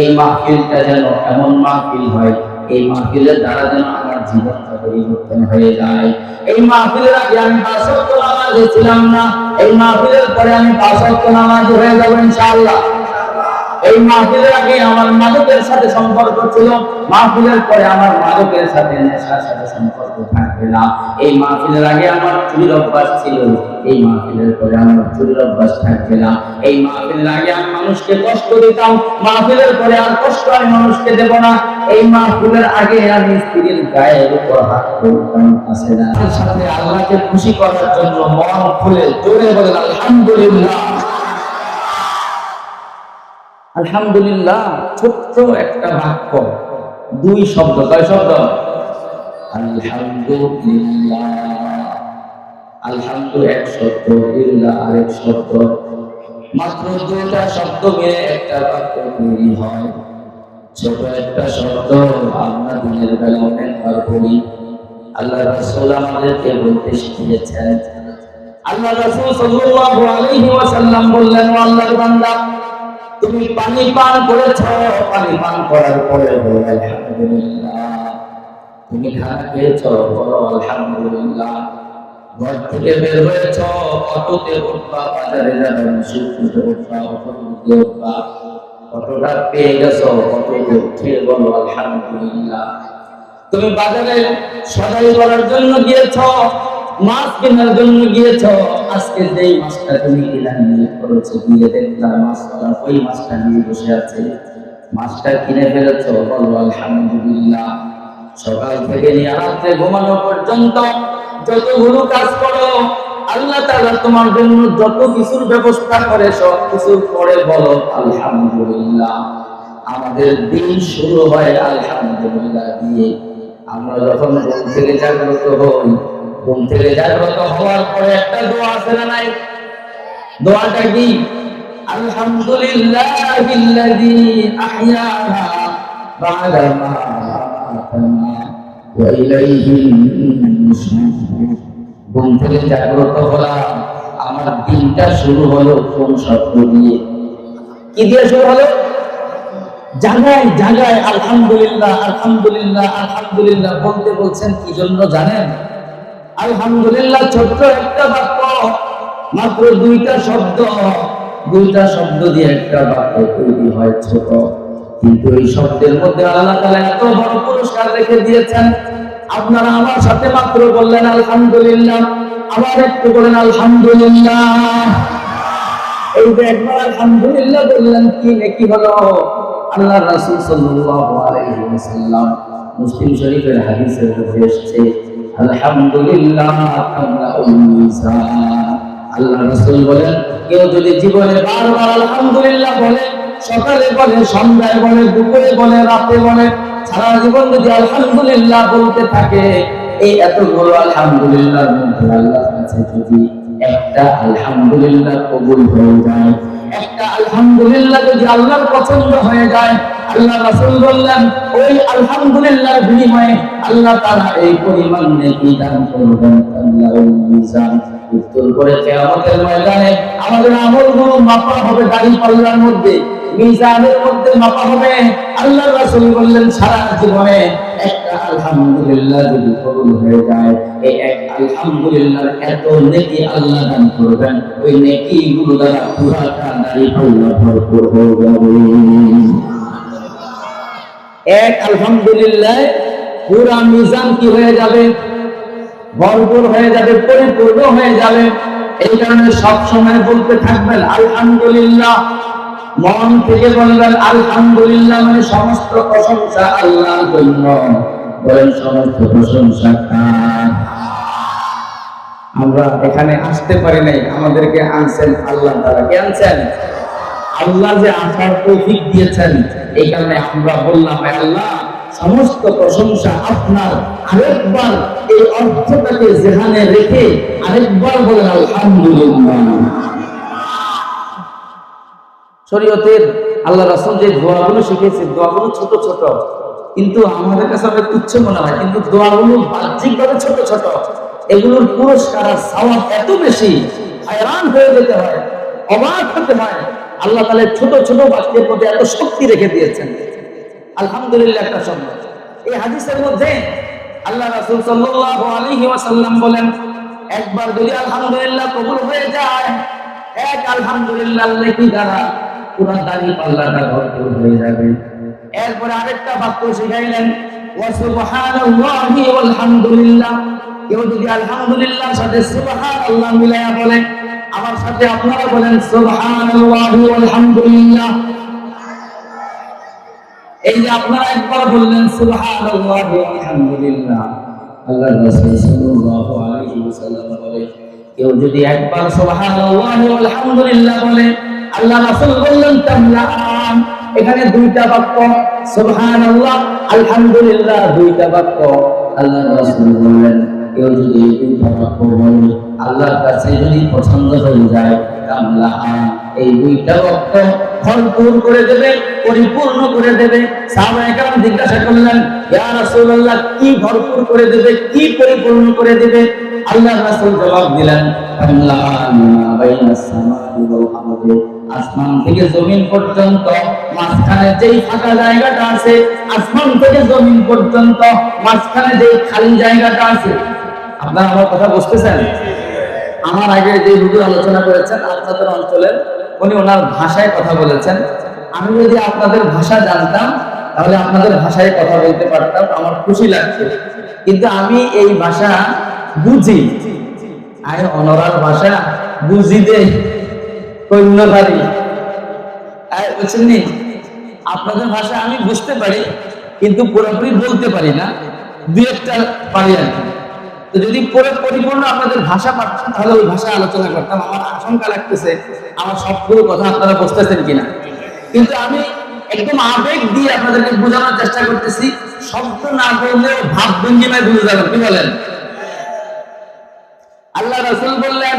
এই মাহফিলটা যেন এমন মাহফিল হয়, এই মাহফিলের দ্বারা যেন আমার জীবনটা পরিবর্তন হয়ে যায়। এই মাহফিলের আগে আমি বাসত্ব নামাজে ছিলাম না, এই মাহফিলের পরে আমি বাসত্ব নামাজ হয়ে যাব ইনশাআল্লাহ। এই মাহফিলের আগে আমার মাদকের সাথে সম্পর্ক ছিল, মাহফিলের পরে আমার মাদকের সাথে নেশার সাথে সম্পর্ক থাকবে না। এই মাহফিলের আগে আমার চুরির অভ্যাস ছিল। এই মাহফিলের পরে আমার চুরির অভ্যাস থাকবে না। এই মাহফিলের আগে আমি মানুষকে কষ্ট দিতাম। মাহফিলের পরে আর কষ্ট আমি মানুষকে দেব না। এই মাহফিলের আগে আমি স্ত্রীর গায়ের উপর হাত করতাম আসে না। সাথে আল্লাহকে খুশি করার জন্য মন খুলে জোরে বলেন, আলহামদুলিল্লাহ। আলহামদুলিল্লাহ, ছোট্ট একটা বাক্য। দুই শব্দ, কয় শব্দ? আলহামদুলিল্লাহ। আলহামদু এক শব্দ আরেক শব্দ। মাত্র শব্দ একটা বাক্য তৈরি হয়। ছোট একটা শব্দ দিনের বেলা অনেকবার বলি আল্লাহ রাসূল আমাদেরকে বলতে শিখিয়েছেন আল্লাহ রাসূল ওয়াসাল্লাম বললেন আল্লাহর বান্দা, তুমি পানি পান করেছ? পানি পান করার পরে বলো, আলহামদুলিল্লাহ। তুমি খেয়েছ বলো আলহামদুলিল্লাহ। ঘর থেকে বের হয়েছ, অটোতে বাজারে যাবে সুখতে উঠবা, অটোতে উঠবা। অটোটা পেয়ে গেছো অটোতে উঠে বলো আলহামদুলিল্লাহ। তুমি বাজারে সদাই করার জন্য গিয়েছ, মাছ কেনার জন্য গিয়েছ, আজকে যেই মাছটা তুমি কিনা নিয়ে করেছ, গিয়ে দেখলাম মাছটা ওই মাছটা নিয়ে বসে আছে। মাছটা কিনে ফেলেছ, বলো, আলহামদুলিল্লাহ। সকাল থেকে নিয়ে রাত্রে ঘুমানো পর্যন্ত যতগুলো কাজ করো, আল্লাহ তাআলা তোমার জন্য যত কিছুর ব্যবস্থা করে, সব কিছুর পরে বলো, আলহামদুলিল্লাহ, আমাদের দিন শুরু হয় আলহামদুলিল্লাহ দিয়ে। আমরা যখন ঘুম থেকে জাগ্রত হই, ঘুম থেকে জাগ্রত হওয়ার পরে একটা দোয়া আছে না নাই? দোয়াটা কি? আলহামদুলিল্লাহিল্লাযী আহইয়ানা বা'দা মা থেকে জাগ্রত হলাম আমার দিনটা শুরু হলো কোন শব্দ দিয়ে কি দিয়ে শুরু হলো জাগায় জাগায় আলহামদুলিল্লাহ আলহামদুলিল্লাহ আলহামদুলিল্লাহ বলতে বলছেন কি জন্য জানেন আলহামদুলিল্লাহ ছোট্ট একটা বাক্য মাত্র দুইটা শব্দ দুইটা শব্দ দিয়ে একটা বাক্য তৈরি হয় ছোট। কিন্তু এই শব্দের মধ্যে আল্লাহ তাআলা এত বড় পুরস্কার রেখে দিয়েছেন। আপনারা আমার সাথে মাত্র বললেন, আলহামদুলিল্লাহ। আবার একটু বলেন, আলহামদুলিল্লাহ। এই যে একবার আলহামদুলিল্লাহ বললেন, কি হলো? আল্লাহ রাসূল সাল্লাল্লাহু আলাইহি ওয়াসাল্লাম মুসলিম শরীফের হাদিসের মধ্যে আলহামদুলিল্লাহ আল্লাহ রাসূল বলেন, কেউ যদি জীবনে বারবার আলহামদুলিল্লাহ বলে সকালে বলে, সন্ধ্যায় বলে, দুপুরে বলে, রাতে বলে, সারা জীবন যদি আলহামদুলিল্লাহ বলতে থাকে, এই এতগুলো আলহামদুলিল্লাহর মধ্যে আল্লাহর কাছে যদি একটা আলহামদুলিল্লাহ কবুল হয়ে যায়, একটা আলহামদুলিল্লাহ যদি আল্লাহর পছন্দ হয়ে যায়, আল্লাহ রাসূল বললেন, ওই আলহামদুলিল্লাহর বিনিময়ে আল্লাহ তাআলা এই পরিমাণ নেকি দান করবেন মিজান। উত্তর করে ময়দানে আমাদের আমলগুলো মাপা হবে দাড়ি পাল্লার মধ্যে। মিজানের মধ্যে মাপা হবে। আল্লাহ রাসূল বললেন, সারা জীবনে একটা আলহামদুলিল্লাহ যদি কবুল হয়ে যায়, এই এক আলহামদুলিল্লাহ এত নেকি আল্লাহ দান করবেন, ওই নেকি গুলো দ্বারা দাড়ি পাল্লা ভরপুর হয়ে যাবে। এক আলহামদুলিল্লাহ, পুরা মিজান কি হয়ে যাবে? ভরপুর হয়ে যাবে, পরিপূর্ণ হয়ে যাবে। এই কারণে সব সময় বলতে থাকবেন, আলহামদুলিল্লাহ মন থেকে বলবেন, আলহামদুলিল্লাহ মানে সমস্ত প্রশংসা আল্লাহর জন্য। বলেন, সমস্ত প্রশংসা আমরা এখানে আসতে পারি নাই, আমাদেরকে আনছেন আল্লাহ তারা কে আনছেন? আল্লাহ যে আসার তৌফিক দিয়েছেন, এই কারণে আমরা বললাম আল্লাহ, সমস্ত প্রশংসা আপনার। আরেকবার এই অর্থটাকে যেখানে রেখে আরেকবার বলেন, আলহামদুলিল্লাহ। শরীয়তের আল্লাহ রাসূল যে দোয়াগুলো শিখেছে দোয়াগুলো ছোট ছোট। কিন্তু আমাদের কাছে অনেক তুচ্ছ মনে হয়, কিন্তু দোয়াগুলো বাহ্যিকভাবে ছোট ছোট। এগুলোর পুরস্কার আর সওয়াব এত বেশি, হয়রান হয়ে যেতে হয়, অবাক হতে হয়। আল্লাহ তাহলে ছোট ছোট বাক্যের প্রতি এত শক্তি রেখে দিয়েছেন। আলহামদুলিল্লাহ, একটা সম্মান এই হাদিসের মধ্যে আল্লাহ রাসূল ওয়াসাল্লাম বলেন, একবার যদি আলহামদুলিল্লাহ কবুল হয়ে যায়, এক আলহামদুলিল্লাহ নেকি দ্বারা পুরো দাড়ি পাল্লাটা ভরপুর হয়ে যাবে। এরপরে আরেকটা বাক্য শিখাইলেন কেউ যদি এই যে আপনারা একবার বললেন ওয়াসাল্লাম বলে, কেউ যদি একবার সুবহানাল্লাহ আলহামদুলিল্লাহ বলে আল্লাহ রাসূল বললেন তামলান এখানে দুইটা বাক্য, সুবহানাল্লাহ, আলহামদুলিল্লাহ, দুইটা বাক্য আল্লাহ রাসূল বললেন। কেউ যদি এই দুইটা বাক্য বলে, আল্লাহর কাছে যদি পছন্দ হয়ে যায় তামলান এই দুইটা বাক্য ভরপুর করে দেবে, পরিপূর্ণ করে দেবে। সাহাবায়ে কেরাম জিজ্ঞাসা করলেন, ইয়া রাসূলুল্লাহ, কি ভরপুর করে দেবে, কি পরিপূর্ণ করে দেবে? আল্লাহ রাসূল জবাব দিলেন আসমান থেকে জমিন পর্যন্ত, মাঝখানে যেই ফাঁকা জায়গাটা আছে, আসমান থেকে জমিন পর্যন্ত, মাঝখানে যেই খালি জায়গাটা আছে। আপনারা আমার কথা বুঝতেছেন? আমার আগে যে হুজুর আলোচনা করেছেন আপনাদের অঞ্চলের, উনি ওনার ভাষায় কথা বলেছেন। আমি যদি আপনাদের ভাষা জানতাম, তাহলে আপনাদের ভাষায় কথা বলতে পারতাম, আমার খুশি লাগছে কিন্তু আমি এই ভাষা বুঝি। আয় অনরার ভাষা বুঝি দে কন্যাধারী বুঝছেন আপনাদের ভাষা আমি বুঝতে পারি, কিন্তু পুরোপুরি বলতে পারি না। দু একটা পারি আর তো যদি পুরো পরিপূর্ণ আপনাদের ভাষা পারতাম তাহলে ওই ভাষায় আলোচনা করতাম। আমার আশঙ্কা লাগতেছে, আমার সবগুলো কথা আপনারা বুঝতেছেন কিনা। কিন্তু আমি একদম আবেগ দিয়ে আপনাদেরকে বোঝানোর চেষ্টা করতেছি। শব্দ না বললেও ভাব ভঙ্গিমায় বুঝে যাবেন কি বলেন? আল্লাহ রাসূল বললেন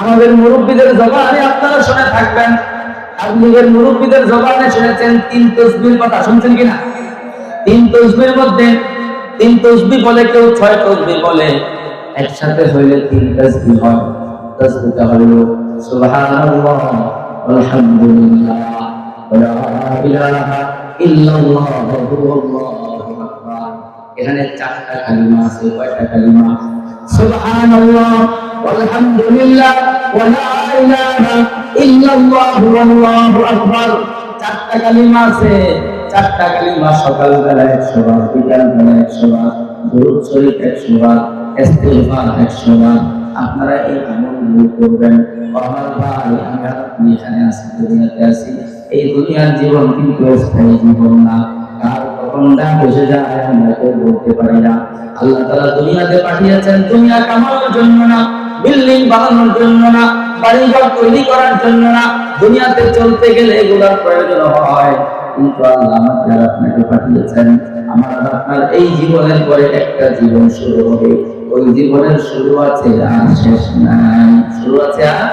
আমাদের মুরব্বীদের জবানে আপনারা শুনে থাকবেন। আপনাদের মুরব্বীদের জবানে শুনেছেন, তিন তসবির কথা। শুনছেন কিনা? তিন তসবির মধ্যে, তিন তসবি বলে কেউ ছয় তসবি বলে। একসাথে হইলে তিন তসবি হয়। তসবিটা হলো, সুবহানাল্লাহ, আলহামদুলিল্লাহ এখানে চারটা কালিমা আছে, কয়টা কালিমা? সুবহানাল্লাহ। والحمد لله ولا إله إلا الله والله أكبر চারটা কালিমা আছে চারটা কালিমা সকাল বেলা একশো বার বিকাল বেলা একশো বার দরুদ শরীফ একশো বার ইস্তেগফার একশো বার আপনারা এই আমলগুলো করবেন আমার ভাই আমি আপনি এখানে আছি দুনিয়াতে আছি এই দুনিয়ার জীবন কিন্তু স্থায়ী জীবন না কার কখন দাম বসে যায় আমরা কেউ বলতে পারি না আল্লাহ তাআলা দুনিয়াতে পাঠিয়েছেন দুনিয়া কামানোর জন্য না বিল্ডিং বানানোর জন্য না, বাড়িঘর তৈরি করার জন্য না, দুনিয়াতে চলতে গেলে এগুলোর প্রয়োজন হয়। কিন্তু আল্লাহ আপনাকে পাঠিয়েছেন। আমার আপনার এই জীবনের পরে একটা জীবন শুরু হবে। ওই জীবনের শুরু আছে আর শেষ নাই। শুরু আছে আর?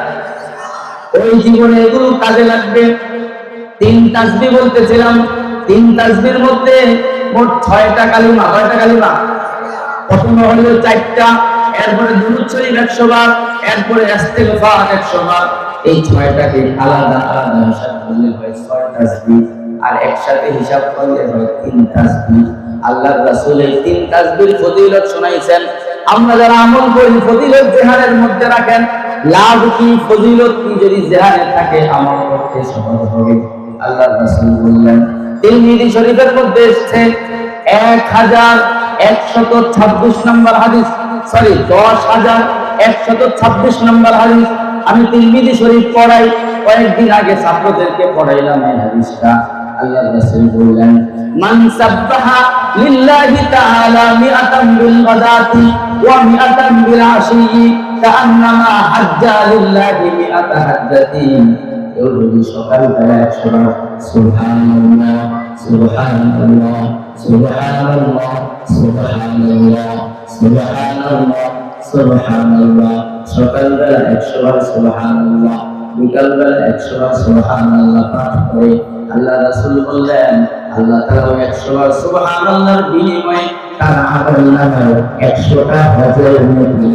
ওই জীবনে এগুলো কাজে লাগবে। তিন তাসবি বলতেছিলাম। তিন তাসবির মধ্যে মোট ছয়টা কালিমা, কয়টা কালিমা? প্রথম হলো চারটা। এরপরে দুরুদ শরীফ একশো বার, এরপরে ইস্তেগফার একশো বার। এই ছয়টাকে আলাদা আলাদা হিসাব করলে হয় ছয় তাসবিহ, আর একসাথে হিসাব করলে হয় তিন তাসবিহ। আল্লাহর রাসূল এই তিন তাসবির ফজিলত শোনাইছেন। আমরা যারা আমল করি, ফজিলত জেহানের মধ্যে রাখেন। লাভ কি, ফজিলত কি যদি জেহানে থাকে, আমল করতে সহজ হবে। আল্লাহর রাসূল বললেন, তিরমিজি শরীফের মধ্যে এসেছে এক হাজার একশত ছাব্বিশ নম্বর হাদিস। সরি, দশ হাজার একশত ছাব্বিশ নম্বর আমি তিরমিজি শরীফ পড়াই, কয়েকদিন আগে ছাত্রদেরকে পড়াইলাম এই হাদিসটা। আল্লাহ রাসূল বললেন, মান সাব্বাহা লিল্লাহি তাআলা মিআতান বিল গাদাতি ওয়া মিআতান বিল আশিয়ি কাআন্নামা হাজ্জা লিল্লাহি কেউ যদি সকালবেলা সুবহানাল্লাহ সুবহানাল্লাহ সুবহানাল্লাহ সুবহানাল্লাহ একশোটা হজের নেকি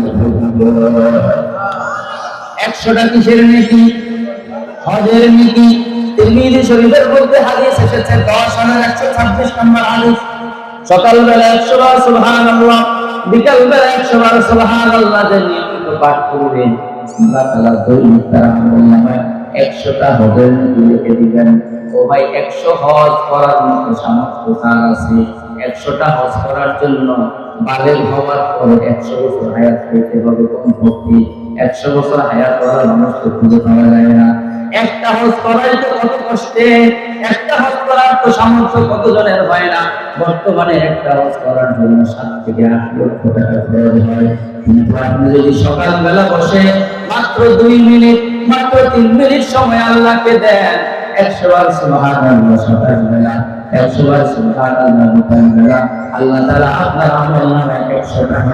কিসের নেকি হজের নীতি। তিরমিজি শরীফের মধ্যে হাদিস এসেছে, দশ হাজার একশো ছাব্বিশ নম্বর হাদিস। সকালবেলা একশো বার সুবহানাল্লাহ বিকালবেলা একশো বার সুবহানাল্লাহ যে নিয়মিত পাঠ আল্লাহ দৈনিক তার হজের দিবেন। ও ভাই, একশো হজ করার মতো সামর্থ্য তার আছে। একশোটা হজ করার জন্য বালের হওয়ার পরে একশো বছর হায়াত পেতে হবে কোন ভক্তি। একশো বছর হায়াত করার মানুষ খুঁজে পাওয়া যায় না। একটা হজ করাই তো কত কষ্টে, একটা হজ করার তো সামর্থ্য কত জনের হয় না? বর্তমানে একটা হজ করার জন্য সাত থেকে আট লক্ষ টাকা খরচ হয়। কিন্তু আপনি যদি সকালবেলা বসে মাত্র দুই মিনিট, মাত্র তিন মিনিট সময় আল্লাহকে দেন একশো বার সুবহানাল্লাহ সকালবেলা একশো বার সুবহানাল্লাহ বিকালবেলা আল্লাহ তাআলা আপনার আমল নামে একশো টাকা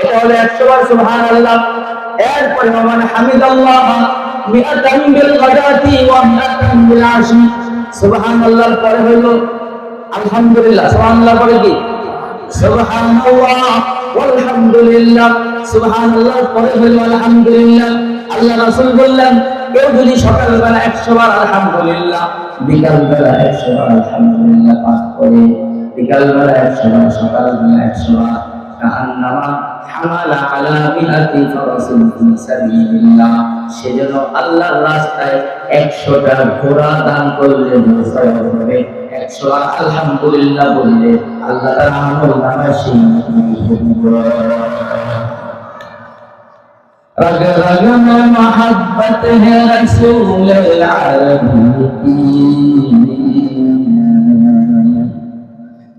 এটা হলো একশো বার সুবহানাল্লাহ। এরপরে মান হামিদাল্লাহ মিআতান বিল গাদাতি ওয়া মিআতান বিল আশি সুবহানাল্লাহর পরে হলো আলহামদুলিল্লাহ। সুবহানাল্লাহ পরে কি? সুবহানাল্লাহ ওয়ালহামদুলিল্লাহ সুবহানাল্লাহর পরে হলো আলহামদুলিল্লাহ। আল্লাহ রাসূল বললেন, কেউ যদি সকালবেলা একশো বার আলহামদুলিল্লাহ, বিকালবেলা একশো বার আলহামদুলিল্লাহ পাঠ করে একশো বার সকালবেলা একশো বার কাহান্নামা হামালা রাস্তায় 100টা ঘোড়া দান করলে আল্লাহ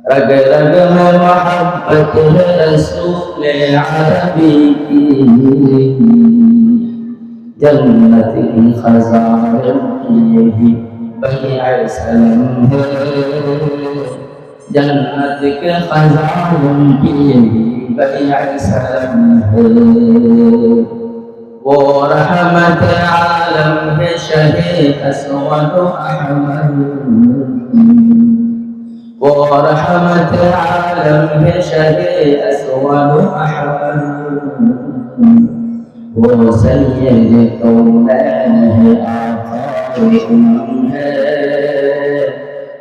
رگ رگ محبت ہے رسول عربی کی جنت کی خزائن کی بھی بیع سلم ہے جنت کے خزائن عالم ہے شہ أسود أحمد. ورحمة العالم بشري أسود أحمد وسيد كونانه أعطاه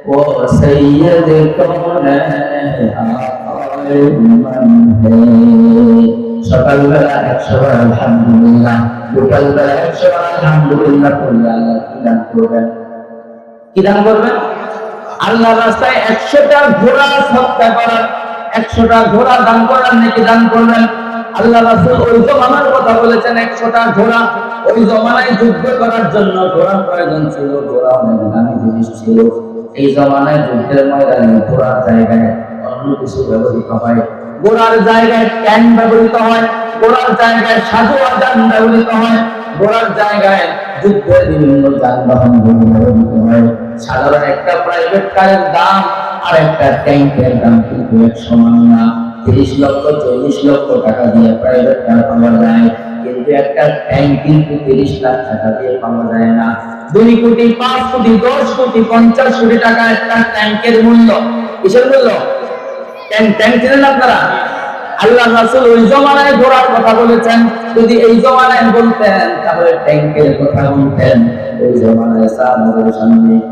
وسيد كونانه أعطاه أمها সকালবেলা একশোবার আলহামদুলিল্লাহ বিকালবেলা একশোবার আলহামদুলিল্লাহ করলে আল্লাহ كلها দান كلها كلها كلها. আল্লাহ রাস্তায় একশোটা ঘোড়া হত্যা করার, একশোটা ঘোড়া দান করার নাকি দান করবেন আল্লাহ রাসূল ওই জমানার কথা বলেছেন, একশোটা ঘোড়া ওই জমানায় যুদ্ধ করার জন্য ঘোড়ার প্রয়োজন ছিল, ঘোড়া অনেক দামি জিনিস ছিল। এই জমানায় যুদ্ধের ময়দানে ঘোড়ার জায়গায় অন্য কিছু ব্যবহৃত হয়। ঘোড়ার জায়গায় ট্যাঙ্ক ব্যবহৃত হয়, ঘোড়ার জায়গায় সাধু আদান ব্যবহৃত হয়, ঘোড়ার জায়গায় যুদ্ধের বিভিন্ন যানবাহন ব্যবহৃত হয়। সাধারণ একটা প্রাইভেট কারের দাম আর একটা ট্যাঙ্কের দাম কিন্তু এক সমান না? তিরিশ লক্ষ, চল্লিশ লক্ষ টাকা দিয়ে প্রাইভেট কার পাওয়া যায়। কিন্তু একটা ট্যাঙ্ক কিন্তু তিরিশ লাখ টাকা দিয়ে পাওয়া যায় না। দুই কোটি, পাঁচ কোটি, দশ কোটি, পঞ্চাশ কোটি টাকা একটা ট্যাঙ্কের মূল্য। কিসের মূল্য? ট্যাঙ্ক ট্যাঙ্ক আপনারা? আল্লাহ রাসূল ওই জমানায় ঘোরার কথা বলেছেন। যদি এই জমানায় বলতেন, তাহলে ট্যাঙ্কের কথা বলতেন। ওই জমানায় সাহাবাদের সামনে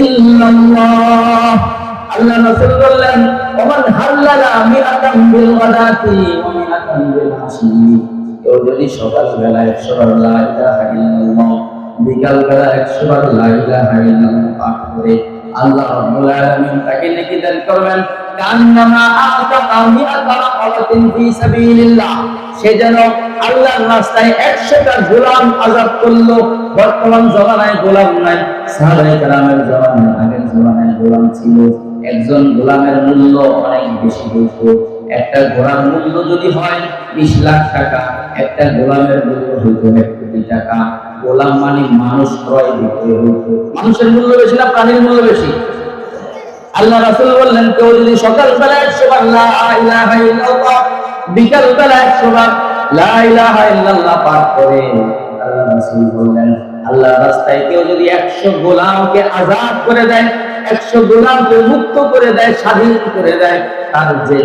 ইল্লাল্লাহ। আল্লাহ বললেন, ওমান হাল্লালা মিআতাম বিল গাদাতি বিল আসি কেউ যদি সকালবেলা একশো বার লা ইলাহা ইল্লাল্লাহ, বিকালবেলা একশো বার লা ইলাহা ইল্লাল্লাহ পাঠ দান করবেন, কান্নামা আতাকা মিআতা রাকাতিন ফি সে যেন আল্লাহর রাস্তায় 100টা গোলাম আযাদ করল। বর্তমান জমানায় গোলাম নাই জমানায়, আগের জমানায় গোলাম ছিল। একজন গোলামের মূল্য অনেক বেশি একটা ঘোড়ার মূল্য যদি হয়, বিশ লাখ টাকা। একটা গোলামের মূল্য এক কোটি টাকা। গোলাম মানে মানুষ ক্রয় হইতো। মানুষের মূল্য বেশি না প্রাণীর মূল্য বেশি? আল্লাহ রাসূল বললেন, কেউ যদি সকালবেলা একশো বার বিকাল বেলা একশো বার পাঠ করে। বললেন আল্লাহ রাস্তায় কেউ যদি একশো গোলামকে আজাদ করে দেয়, একশো গোলামকে মুক্ত করে দেয়, স্বাধীন করে দেয়, তার যে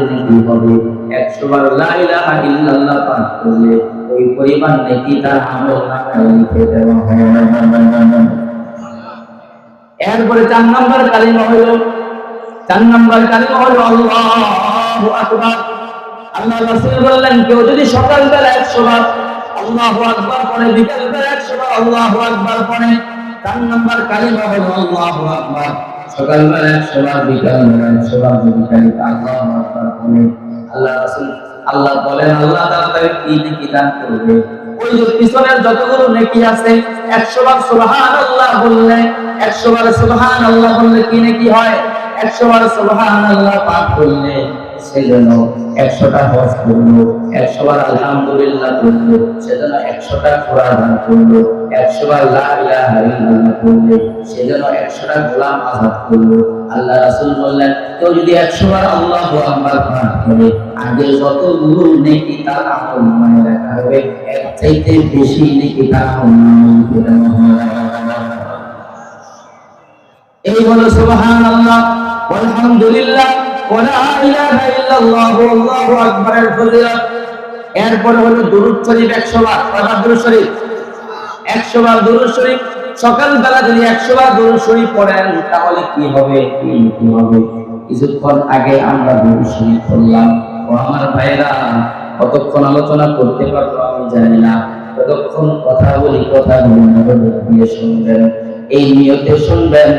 হবে? একশো বার ইল্লাল্লাহ পাঠ করলে ওই পরিমাণ তার আমল লিখে দেওয়া হয়। এরপরে চার নম্বর কালিমা হলো চার নম্বর কালিমা হলো আল্লাহু আকবার। আল্লাহ রাসূল বললেন, কেউ যদি সকালবেলা 100 বার আল্লাহু আকবার পড়ে, বিকালবেলা 100 বার আল্লাহু আকবার পড়ে চার নম্বর কালিমা হলো আল্লাহু আকবার। সকালবেলা 100 বার, বিকালবেলা 100 বার যদি আল্লাহু আকবার পড়ে, আল্লাহ রাসূল, আল্লাহ বলেন, আল্লাহ তাআলা কি নেকি দান করবে? ওই যে পিছনের যতগুলো নেকি আছে 100 বার সুবহানাল্লাহ বললে 100 বার সুবহানাল্লাহ বললে কি নেকি হয়? একশো বার সুবহানাল্লাহ পাঠ করলে। সেজন্য একশোটা হজ করল একশো বার আলহামদুলিল্লাহ করল, সেজন্য একশোটা কোরআন করল একশো বার লা করলে সেজন্য একশোটা গোলাম আজাদ করল। আল্লাহ রাসূল বললেন, কেউ যদি একশো বার আল্লাহু আকবার পাঠ করে আগে যত গুরু নেকি তার আমল নামায় রাখা হবে, এর চাইতে বেশি নেকি তার আমল এই হলো সুবহানাল্লাহ, আলহামদুলিল্লাহ ওয়া ইলাহা ইল্লাল্লাহ, আল্লাহু আকবারের ফজিলত। এরপরে হলো দুরূদ শরীফ 100 বার কয়বার দুরূদ শরীফ? 100 বার দুরূদ শরীফ। সকালবেলা যদি 100 বার দুরূদ শরীফ পড়েন, তাহলে কি হবে? কি কি হবে? কিছুক্ষণ আগে আমরা দুরূদ শরীফ ও আমার ভাইরা কতক্ষণ আলোচনা করতে পারব আমি জানি না। কতক্ষণ কথা বলি কথা বলি শুনবেন। এই নিয়তে শুনবেন।